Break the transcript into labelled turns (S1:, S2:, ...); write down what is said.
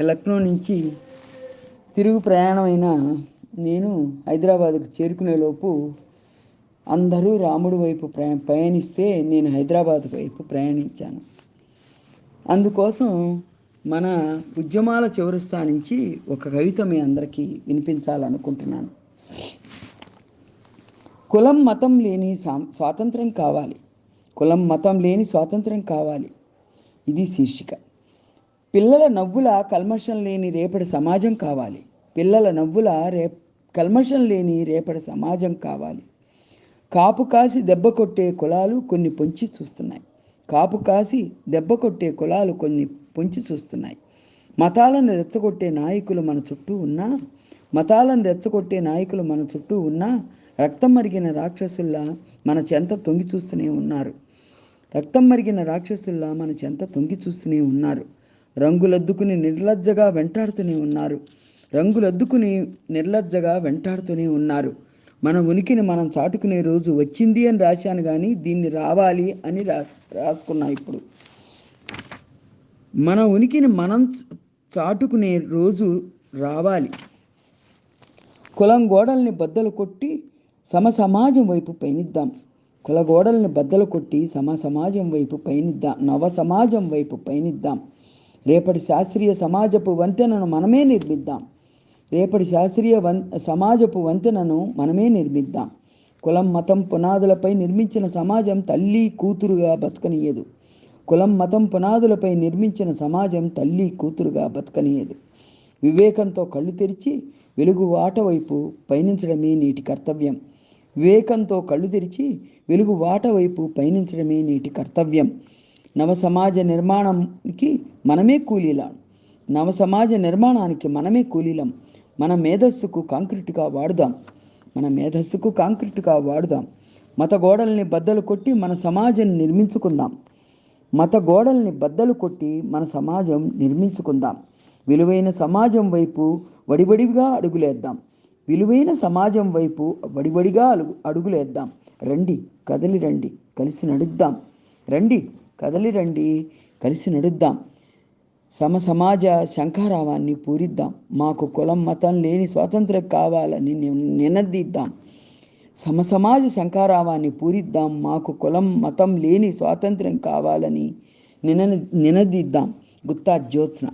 S1: లక్నో నుంచి తిరుగు ప్రయాణమైన నేను హైదరాబాద్కు చేరుకునేలోపు అందరూ రాముడి వైపు ప్రయా పయనిస్తే నేను హైదరాబాద్ వైపు ప్రయాణించాను. అందుకోసం మన ఉద్యమాల చివరిస్థా నుంచి ఒక కవిత మీ అందరికీ వినిపించాలనుకుంటున్నాను. కులం మతం లేని స్వాతంత్రం కావాలి. కులం మతం లేని స్వాతంత్రం కావాలి. ఇది శీర్షిక. పిల్లల నవ్వుల కల్మషం లేని రేపటి సమాజం కావాలి. పిల్లల నవ్వుల రే కల్మషం లేని రేపటి సమాజం కావాలి. కాపు కాసి దెబ్బ కొట్టే కులాలు కొన్ని పొంచి చూస్తున్నాయి. కాపు కాసి దెబ్బ కొట్టే కులాలు కొన్ని పొంచి చూస్తున్నాయి. మతాలను రెచ్చగొట్టే నాయకులు మన చుట్టూ ఉన్నా మతాలను రెచ్చగొట్టే నాయకులు మన చుట్టూ ఉన్నా రక్తం మరిగిన రాక్షసుల్లా మన చెంత తొంగి చూస్తూనే ఉన్నారు. రక్తం మరిగిన రాక్షసుల్లా మన చెంత తొంగి చూస్తూనే ఉన్నారు. రంగులద్దుకుని నిర్లజ్జగా వెంటాడుతూనే ఉన్నారు. రంగులద్దుకుని నిర్లజ్జగా వెంటాడుతూనే ఉన్నారు. మన ఉనికిని మనం చాటుకునే రోజు వచ్చింది అని రాశాను కానీ దీన్ని రావాలి అని రా రాసుకున్నా ఇప్పుడు. మన ఉనికిని మనం చాటుకునే రోజు రావాలి. కులం గోడల్ని బద్దలు కొట్టి సమ సమాజం వైపు పయనిద్దాం. కుల గోడల్ని బద్దలు కొట్టి సమ సమాజం వైపు పయనిద్దాం. నవ సమాజం వైపు పయనిద్దాం. రేపటి శాస్త్రీయ సమాజపు వంతెనను మనమే నిర్మిద్దాం. రేపటి శాస్త్రీయ వం సమాజపు వంతెనను మనమే నిర్మిద్దాం. కులం మతం పునాదులపై నిర్మించిన సమాజం తల్లి కూతురుగా బతకనీయదు కులం మతం పునాదులపై నిర్మించిన సమాజం తల్లి కూతురుగా బతకనీయదు వివేకంతో కళ్ళు తెరిచి వెలుగు వాట వైపు పయనించడమే నీటి కర్తవ్యం. వివేకంతో కళ్ళు తెరిచి వెలుగు వాట వైపు పయనించడమే నేటి కర్తవ్యం. నవ సమాజ నిర్మాణానికి మనమే కూలీలం. నవ సమాజ నిర్మాణానికి మనమే కూలీలం. మన మేధస్సుకు కాంక్రీటుగా వాడుదాం. మన మేధస్సుకు కాంక్రీటుగా వాడుదాం. మత గోడల్ని బద్దలు కొట్టి మన సమాజం నిర్మించుకుందాం. మత గోడల్ని బద్దలు కొట్టి మన సమాజం నిర్మించుకుందాం. విలువైన సమాజం వైపు వడివడిగా అడుగులేద్దాం. విలువైన సమాజం వైపు వడివడిగా అడుగు అడుగులేద్దాం. రండి కదలి రండి కలిసి నడుద్దాం. రండి కదలిరండి కలిసి నడుద్దాం. సమ సమాజ శంఖారావాన్ని పూరిద్దాం. మాకు కులం మతం లేని స్వాతంత్రం కావాలని నినదిద్దాం. సమ సమాజ శంఖారావాన్ని పూరిద్దాం. మాకు కులం మతం లేని స్వాతంత్రం కావాలని నిన నినదిద్దాం. గుత్తా జ్యోత్స్న.